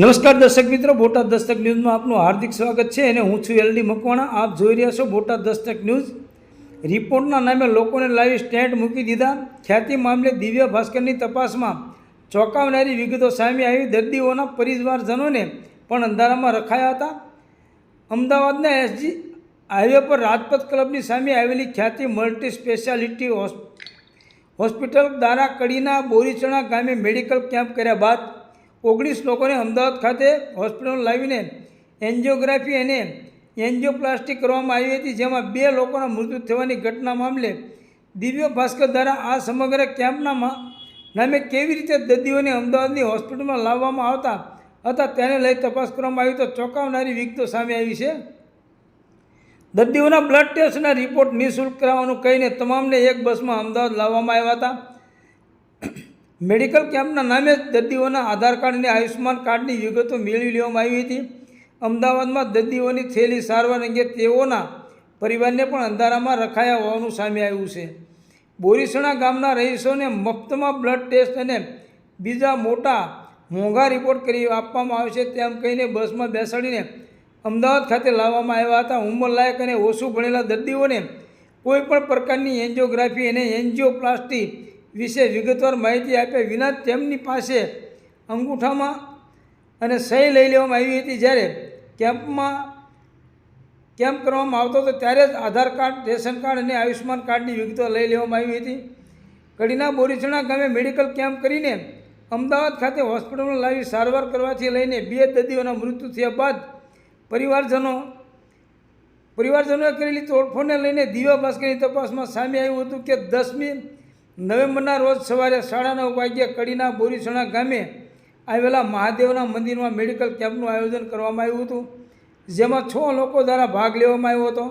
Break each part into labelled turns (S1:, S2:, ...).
S1: નમસ્કાર દર્શક મિત્રો, બોટાદ દસ્તક ન્યૂઝમાં આપનું હાર્દિક સ્વાગત છે અને હું છું એલડી મકવાણા. આપ જોઈ રહ્યા છો બોટાદ દસ્તક ન્યૂઝ. રિપોર્ટના નામે લોકોને લાવી સ્ટેન્ડ મૂકી દીધા. ખ્યાતિ મામલે દિવ્ય ભાસ્કરની તપાસમાં ચોંકાવનારી વિગતો સામે આવી. દર્દીઓના પરિવારજનોને પણ અંધારામાં રખાયા હતા. અમદાવાદના એસજી હાઈવે પર રાજપથ ક્લબની સામે આવેલી ખ્યાતિ મલ્ટી સ્પેશિયાલિટી હોસ્પ, હોસ્પિટલ દ્વારા કડીના બોરીચણા ગામે મેડિકલ કેમ્પ કર્યા બાદ ઓગણીસ લોકોને અમદાવાદ ખાતે હોસ્પિટલ લાવીને એન્જિયોગ્રાફી અને એન્જિયોપ્લાસ્ટી કરવામાં આવી હતી, જેમાં બે લોકોના મૃત્યુ થવાની ઘટના મામલે દિવ્ય ભાસ્કર દ્વારા આ સમગ્ર કેમ્પનામાં નામે કેવી રીતે દર્દીઓને અમદાવાદની હોસ્પિટલમાં લાવવામાં આવતા હતા તેને લઈ તપાસ કરવામાં આવી. તો ચોંકાવનારી વિગતો સામે આવી છે. દર્દીઓના બ્લડ ટેસ્ટના રિપોર્ટ નિઃશુલ્ક કરાવવાનું કહીને તમામને એક બસમાં અમદાવાદ લાવવામાં આવ્યા હતા. મેડિકલ કેમ્પના નામે જ દર્દીઓના આધાર કાર્ડ અને આયુષ્યમાન કાર્ડની વિગતો મેળવી લેવામાં આવી હતી. અમદાવાદમાં દર્દીઓની થયેલી સારવાર અંગે તેઓના પરિવારને પણ અંધારામાં રખાયા હોવાનું સામે આવ્યું છે. બોરીસણા ગામના રહીશોને મફતમાં બ્લડ ટેસ્ટ અને બીજા મોટા મોંઘા રિપોર્ટ કરી આપવામાં આવશે તેમ કહીને બસમાં બેસાડીને અમદાવાદ ખાતે લાવવામાં આવ્યા હતા. ઉંમરલાયક અને ઓછું ભણેલા દર્દીઓને કોઈપણ પ્રકારની એન્જિયોગ્રાફી અને એન્જિયોપ્લાસ્ટી વિશે વિગતવાર માહિતી આપ્યા વિના તેમની પાસે અંગૂઠામાં અને સહી લઈ લેવામાં આવી હતી. જ્યારે કેમ્પમાં કેમ્પ કરવામાં આવતો હતો ત્યારે જ આધાર કાર્ડ, રેશન કાર્ડ અને આયુષ્યમાન કાર્ડની વિગતો લઈ લેવામાં આવી હતી. કડીના બોરીચણા ગામે મેડિકલ કેમ્પ કરીને અમદાવાદ ખાતે હોસ્પિટલમાં લાવી સારવાર કરવાથી લઈને બે દર્દીઓના મૃત્યુ થયા બાદ પરિવારજનો, પરિવારજનોએ કરેલી તોડફોડને લઈને દિવ્યા ભાસ્કરની તપાસમાં સામે આવ્યું હતું કે દસમી નવેમ્બરના રોજ સવારે સાડા નવ વાગ્યે કડીના બોરીસણા ગામે આવેલા મહાદેવના મંદિરમાં મેડિકલ કેમ્પનું આયોજન કરવામાં આવ્યું હતું, જેમાં છ લોકો દ્વારા ભાગ લેવામાં આવ્યો હતો.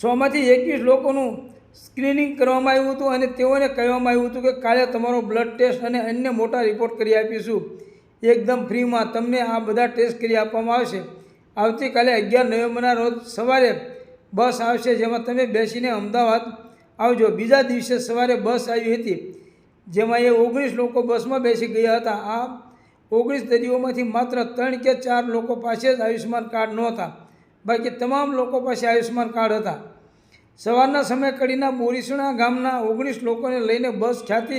S1: છમાંથી એકવીસ લોકોનું સ્ક્રીનિંગ કરવામાં આવ્યું હતું અને તેઓને કહેવામાં આવ્યું હતું કે કાલે તમારો બ્લડ ટેસ્ટ અને અન્ય મોટા રિપોર્ટ કરી આપીશું. એકદમ ફ્રીમાં તમને આ બધા ટેસ્ટ કરી આપવામાં આવશે. આવતીકાલે અગિયાર નવેમ્બરના રોજ સવારે બસ આવશે, જેમાં તમે બેસીને અમદાવાદ આવજો. બીજા દિવસે સવારે બસ આવી હતી, જેમાં એ ઓગણીસ લોકો બસમાં બેસી ગયા હતા. આ ઓગણીસ દર્દીઓમાંથી માત્ર ત્રણ કે ચાર લોકો પાસે જ આયુષ્યમાન કાર્ડ નહોતા. બાકી તમામ લોકો પાસે આયુષ્યમાન કાર્ડ હતા. સવારના સમયે કડીના બોરીસણા ગામના ઓગણીસ લોકોને લઈને બસ ખ્યાતિ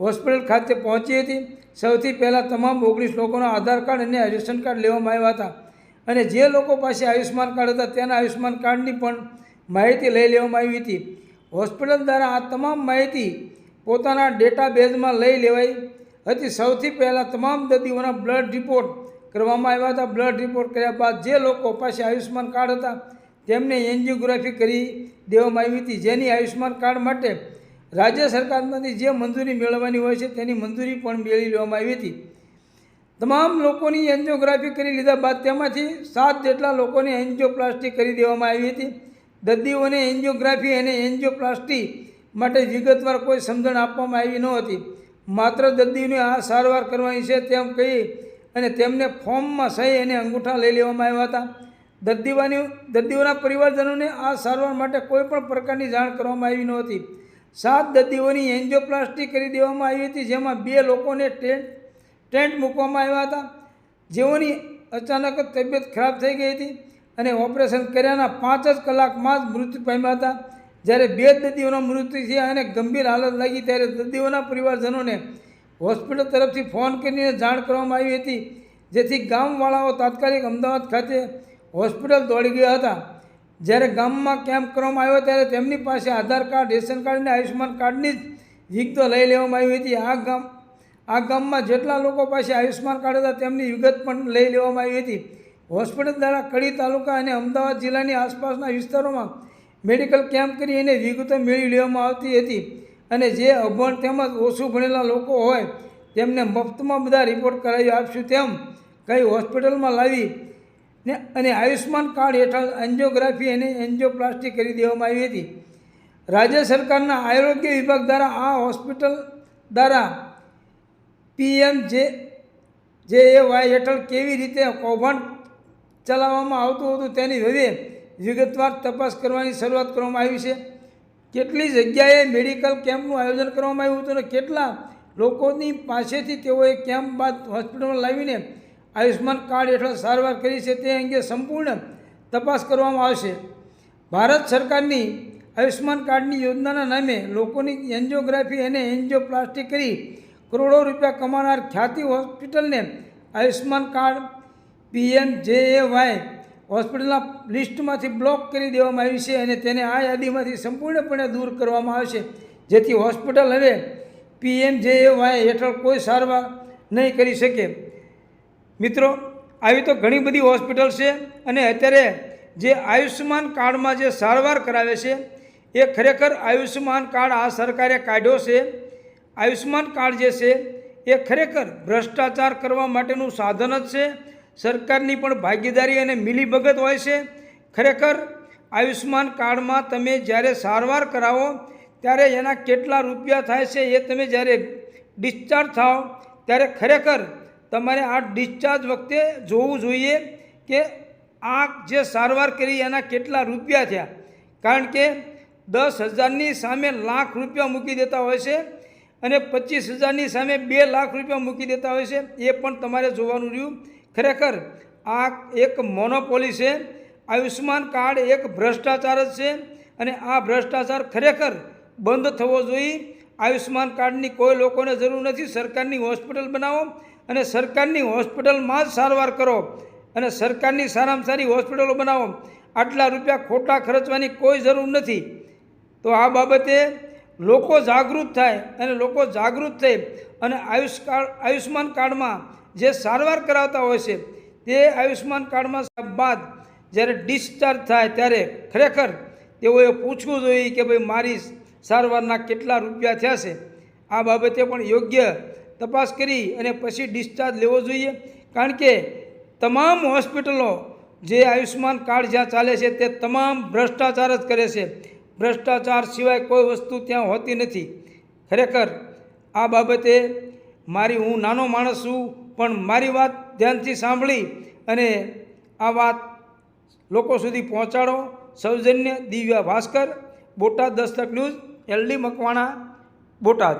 S1: હોસ્પિટલ ખાતે પહોંચી હતી. સૌથી પહેલાં તમામ ઓગણીસ લોકોના આધાર કાર્ડ અને રેશન કાર્ડ લેવામાં આવ્યા હતા. અને જે લોકો પાસે આયુષ્યમાન કાર્ડ હતા, તેના આયુષ્યમાન કાર્ડની પણ માહિતી લઈ લેવામાં આવી હતી. હોસ્પિટલ દ્વારા આ તમામ માહિતી પોતાના ડેટાબેઝમાં લઈ લેવાઈ. હતી સૌથી પહેલાં તમામ દર્દીઓના બ્લડ રિપોર્ટ કરવામાં આવ્યા હતા. બ્લડ રિપોર્ટ કર્યા બાદ જે લોકો પાસે આયુષ્યમાન કાર્ડ હતા તેમને એન્જિયોગ્રાફી કરી દેવામાં આવી હતી, જેની આયુષ્યમાન કાર્ડ માટે રાજ્ય સરકારમાંથી જે મંજૂરી મેળવવાની હોય છે, તેની મંજૂરી પણ મેળવી લેવામાં આવી હતી. તમામ લોકોની એન્જિયોગ્રાફી કરી લીધા બાદ તેમાંથી સાત જેટલા લોકોને એન્જિયોપ્લાસ્ટી કરી દેવામાં આવી હતી. દર્દીઓને એન્જિયોગ્રાફી અને એન્જિયોપ્લાસ્ટી માટે વિગતવાર કોઈ સમજણ આપવામાં આવી ન હતી. માત્ર દર્દીઓને આ સારવાર કરવાની છે તેમ કહી અને તેમને ફોર્મમાં સહી અને અંગૂઠા લઈ લેવામાં આવ્યા હતા. દર્દીવાની, દર્દીઓના પરિવારજનોને આ સારવાર માટે કોઈ પણ પ્રકારની જાણ કરવામાં આવી નહોતી સાત દર્દીઓની એન્જિયોપ્લાસ્ટી કરી દેવામાં આવી હતી, જેમાં બે લોકોને ટેન્ટ ટેન્ટ મૂકવામાં આવ્યા હતા. જેઓની અચાનક જ તબિયત ખરાબ થઈ ગઈ હતી. અને ઓપરેશન કર્યાના પાંચ જ કલાકમાં જ મૃત્યુ પામ્યા હતા. જ્યારે બે દર્દીઓના મૃત્યુ થયા અને ગંભીર હાલત લાગી ત્યારે દર્દીઓના પરિવારજનોને હોસ્પિટલ તરફથી ફોન કરીને જાણ કરવામાં આવી હતી. જેથી ગામવાળાઓ તાત્કાલિક અમદાવાદ ખાતે હોસ્પિટલ દોડી ગયા હતા. જ્યારે ગામમાં કેમ્પ કરવામાં આવ્યો ત્યારે તેમની પાસે આધાર કાર્ડ, રેશન કાર્ડ અને આયુષ્યમાન કાર્ડની જ વિગતો લઈ લેવામાં આવી હતી. આ ગામ, આ ગામમાં જેટલા લોકો પાસે આયુષ્યમાન કાર્ડ હતા તેમની વિગત પણ લઈ લેવામાં આવી હતી. હોસ્પિટલ દ્વારા કડી તાલુકા અને અમદાવાદ જિલ્લાની આસપાસના વિસ્તારોમાં મેડિકલ કેમ્પ કરી એને વિગતો મેળવી લેવામાં આવતી હતી. અને જે અભણ તેમજ ઓછું ભણેલા લોકો હોય, તેમને મફતમાં બધા રિપોર્ટ કરાવી આપશું તેમ કઈ હોસ્પિટલમાં લાવી ને અને આયુષ્યમાન કાર્ડ હેઠળ એન્જિયોગ્રાફી અને એન્જિયોપ્લાસ્ટી કરી દેવામાં આવી હતી. રાજ્ય સરકારના આરોગ્ય વિભાગ દ્વારા આ હોસ્પિટલ દ્વારા પીએમ જે જે એ વાય હેઠળ કેવી રીતે કૌભાંડ ચલાવવામાં આવતું હતું તેની હવે વિગતવાર તપાસ કરવાની શરૂઆત કરવામાં આવી છે. કેટલી જગ્યાએ મેડિકલ કેમ્પનું આયોજન કરવામાં આવ્યું હતું અને કેટલા લોકોની પાસેથી તેઓએ કેમ્પ બાદ હોસ્પિટલમાં લાવીને આયુષ્યમાન કાર્ડ હેઠળ સારવાર કરી છે તે અંગે સંપૂર્ણ તપાસ કરવામાં આવશે. ભારત સરકારની આયુષ્યમાન કાર્ડની યોજનાના નામે લોકોની એન્જિયોગ્રાફી અને એન્જિયોપ્લાસ્ટી કરી કરોડો રૂપિયા કમાનાર ખ્યાતિ હોસ્પિટલને આયુષ્યમાન કાર્ડ પીએમ જે એ વાય હોસ્પિટલના લિસ્ટમાંથી બ્લોક કરી દેવામાં આવી છે અને તેને આ યાદીમાંથી સંપૂર્ણપણે દૂર કરવામાં આવશે જેથી હોસ્પિટલ હવે પીએમ જે એ વાય હેઠળ કોઈ સારવાર નહીં કરી શકે. મિત્રો, આવી તો ઘણી બધી હોસ્પિટલ છે અને અત્યારે જે આયુષ્યમાન કાર્ડમાં જે સારવાર કરાવે છે, એ ખરેખર આયુષ્યમાન કાર્ડ આ સરકારે કાઢ્યો છે. આયુષ્યમાન કાર્ડ જે છે, એ ખરેખર ભ્રષ્ટાચાર કરવા માટેનું સાધન જ છે સરકારની પણ ભાગીદારી અને મિલીભગત હોય છે. ખરેખર, આયુષ્યમાન કાર્ડમાં તમે જ્યારે સારવાર કરાવો, ત્યારે એના કેટલા રૂપિયા થાય છે એ તમે જ્યારે ડિસ્ચાર્જ થાઓ, ત્યારે ખરેખર તમારે આ ડિસ્ચાર્જ વખતે જોવું જોઈએ કે આ જે સારવાર કરી એના કેટલા રૂપિયા થયા. કારણ કે દસ હજારની સામે લાખ રૂપિયા મૂકી દેતા હોય છે અને પચીસ હજારની સામે બે લાખ રૂપિયા મૂકી દેતા હોય છે, એ પણ તમારે જોવાનું રહ્યું. ખરેખર આ એક મોનોપોલી છે. આયુષ્યમાન કાર્ડ એક ભ્રષ્ટાચાર જ છે અને આ ભ્રષ્ટાચાર ખરેખર બંધ થવો જોઈએ. આયુષ્યમાન કાર્ડની કોઈ લોકોને જરૂર નથી. સરકારની હોસ્પિટલ બનાવો અને સરકારની હોસ્પિટલમાં જ સારવાર કરો અને સરકારની સારામાં સારી હોસ્પિટલો બનાવો. આટલા રૂપિયા ખોટા ખર્ચવાની કોઈ જરૂર નથી. તો આ બાબતે લોકો જાગૃત થાય અને લોકો જાગૃત થઈ અને આયુષ કાર્ડ, આયુષ્યમાન કાર્ડમાં જે સારવાર કરાવતા હોય છે, તે આયુષ્યમાન કાર્ડમાં બાદ જ્યારે ડિસ્ચાર્જ થાય ત્યારે ખરેખર તેઓએ પૂછવું જોઈએ કે ભાઈ મારી સારવારના કેટલા રૂપિયા થયા છે. આ બાબતે પણ યોગ્ય તપાસ કરી અને પછી ડિસ્ચાર્જ લેવો જોઈએ. કારણ કે તમામ હોસ્પિટલો જે આયુષ્યમાન કાર્ડ જ્યાં ચાલે છે, તે તમામ ભ્રષ્ટાચાર જ કરે છે. ભ્રષ્ટાચાર સિવાય કોઈ વસ્તુ ત્યાં હોતી નથી. ખરેખર આ બાબતે મારી હું નાનો માણસ છું પણ મારી વાત ધ્યાનથી સાંભળી અને આ વાત લોકો સુધી પહોંચાડો. સૌજન્ય દિવ્યા ભાસ્કર, બોટાદ દસ્તક ન્યૂઝ, એલડી મકવાણા, બોટાદ.